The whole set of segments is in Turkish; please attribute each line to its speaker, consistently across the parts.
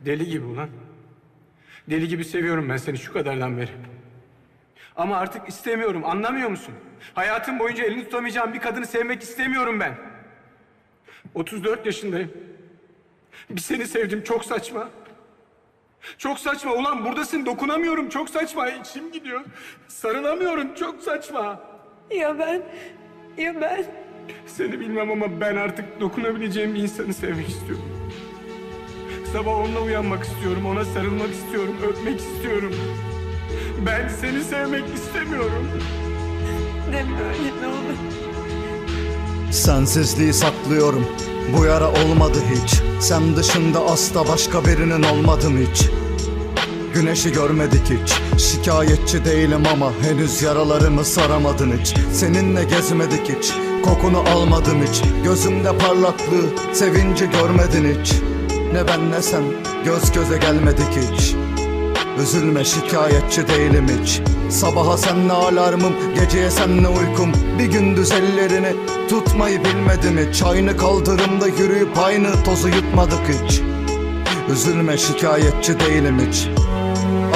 Speaker 1: Deli gibi ulan. Deli gibi seviyorum ben seni şu kadardan beri. Ama artık istemiyorum anlamıyor musun? Hayatım boyunca elini tutamayacağım bir kadını sevmek istemiyorum ben. 34 yaşındayım. Bir seni sevdim çok saçma. Çok saçma ulan buradasın dokunamıyorum çok saçma içim gidiyor. Sarılamıyorum çok saçma.
Speaker 2: Ya ben? Ya ben?
Speaker 1: Seni bilmem ama ben artık dokunabileceğim bir insanı sevmek istiyorum. Sabah onunla uyanmak istiyorum, ona sarılmak istiyorum, öpmek istiyorum. Ben seni sevmek istemiyorum.
Speaker 2: Deme öyle ne olur.
Speaker 3: Sensizliği saklıyorum. Bu yara olmadı hiç. Sen dışında asla başka birinin olmadım hiç. Güneşi görmedik hiç. Şikayetçi değilim ama Henüz yaralarımı saramadın hiç. Seninle gezmedik hiç. Kokunu almadım hiç. Gözümde parlaklığı Sevinci görmedin hiç Ne ben ne sen Göz göze gelmedik hiç. Üzülme şikayetçi değilim hiç. Sabaha senle alarmım Geceye senle uykum? Bir gündüz ellerini tutmayı bilmedim hiç. Aynı kaldırımda yürüyüp aynı tozu yutmadık hiç. Üzülme şikayetçi değilim hiç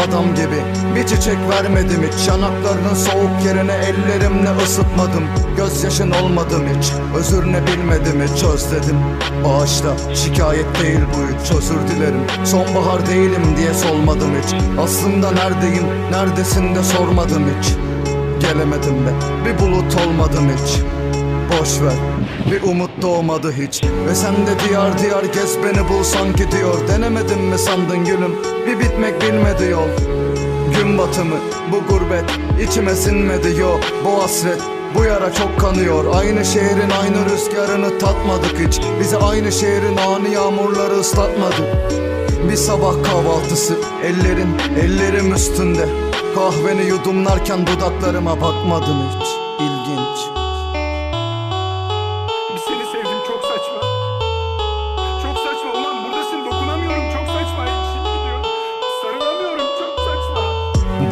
Speaker 3: Adam gibi. Bir çiçek vermedim hiç. Yanaklarının soğuk yerine ellerimle ısıtmadım. Gözyaşın olmadım hiç. Özür ne bilmedim hiç. Özledim. Bağışla. Şikayet değil bu hiç. Özür dilerim. Sonbahar değilim diye solmadım hiç. Aslında neredeyim? Neredesin de sormadım hiç. Gelemedim be. Bir bulut olmadım hiç Boş ver bir umut doğmadı hiç. Ve sen de diyar diyar gez beni bul sanki diyor. Denemedin mi sandın gülüm? Bir bitmek bilmedi yol. Gün batımı bu gurbet içime sinmedi yo. Bu hasret bu yara çok kanıyor. Aynı şehrin aynı rüzgarını tatmadık hiç. Bizi aynı şehrin ani yağmurları ıslatmadı. Bir sabah kahvaltısı ellerin ellerim üstünde. Kahveni yudumlarken dudaklarıma bakmadın hiç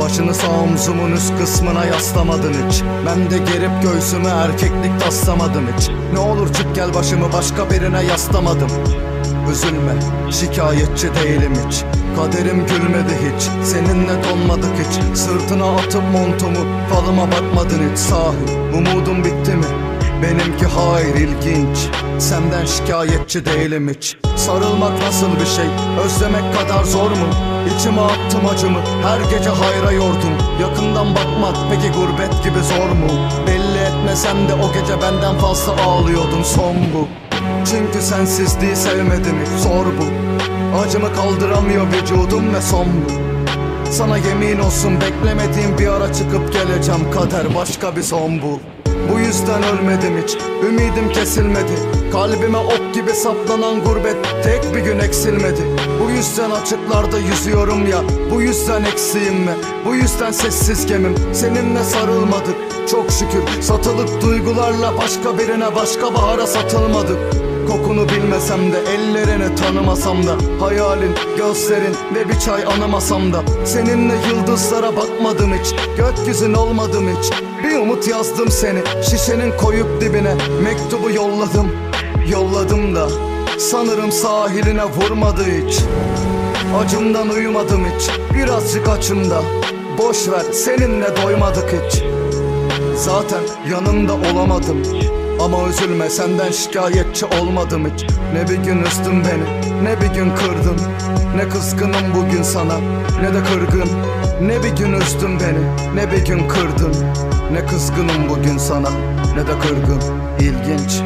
Speaker 3: Başını sağ omzumun üst kısmına yaslamadın hiç. Ben de gerip göğsüme erkeklik taslamadım hiç. Ne olur çık gel başımı başka birine yaslamadım. Üzülme şikayetçi değilim hiç. Kaderim gülmedi hiç. Seninle donmadık hiç. Sırtına atıp montumu falıma bakmadın hiç. Sahi umudum bitti mi? Benimki hayır ilginç. Senden şikayetçi değilim hiç. Sarılmak nasıl bir şey? Özlemek kadar zor mu? İçime attım acımı Her gece hayra yordum. Yakından bakmak peki gurbet gibi zor mu? Belli etmesem de o gece benden fazla ağlıyordun son bu. Çünkü sensizliği sevmedim zor bu. Acımı kaldıramıyor vücudum ve son bu. Sana yemin olsun beklemediğim bir ara çıkıp geleceğim. Kader başka bir son bul Bu yüzden ölmedim hiç ümidim kesilmedi. Kalbime ok gibi saplanan gurbet tek bir gün eksilmedi. Bu yüzden açıklarda yüzüyorum ya. Bu yüzden eksiğim mi? Bu yüzden sessiz gemim. Seninle sarılmadık. Çok şükür satılık duygularla başka birine başka bahara satılmadık. Kokunu bilmesem de ellerini tanımasam da Hayalin, gözlerin ve bir çay anımasam da. Seninle yıldızlara bakmadım hiç Gökyüzün olmadım hiç. Bir umut yazdım seni Şişenin koyup dibine Mektubu yolladım. Yolladım da Sanırım sahiline vurmadı hiç. Acımdan uyumadım hiç. Birazcık açımda Boş ver seninle doymadık hiç. Zaten yanında olamadım. Ama üzülme senden şikayetçi olmadım hiç. Ne bir gün üstün beni ne bir gün kırdın. Ne kızgınım bugün sana ne de kırgın. Ne bir gün üstün beni ne bir gün kırdın. Ne kızgınım bugün sana ne de kırgın. İlginç